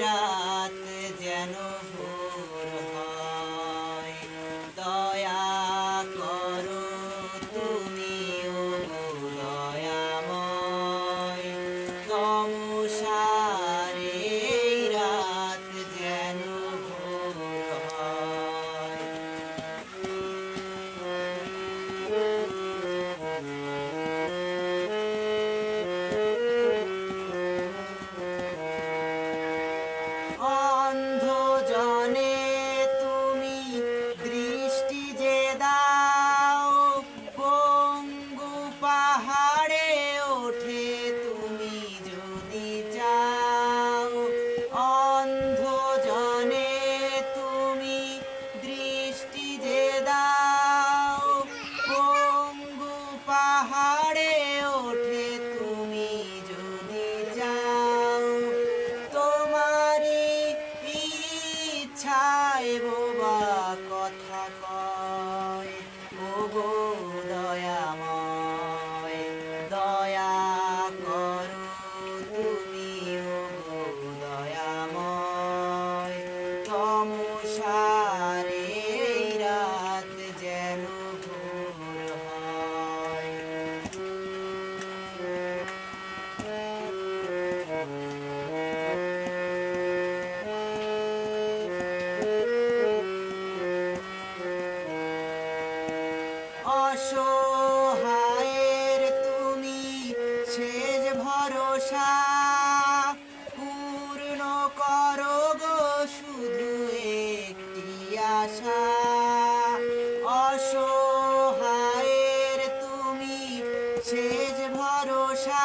রাত যেন ভোর হয়। দয়া করো তুমি ও দয়াময়। নমস্কার। time. অসহায়ের তুমি শেষ ভরসা পূর্ণ করো গো শুধু একটি আশা। অসহায়ের তুমি শেষ ভরসা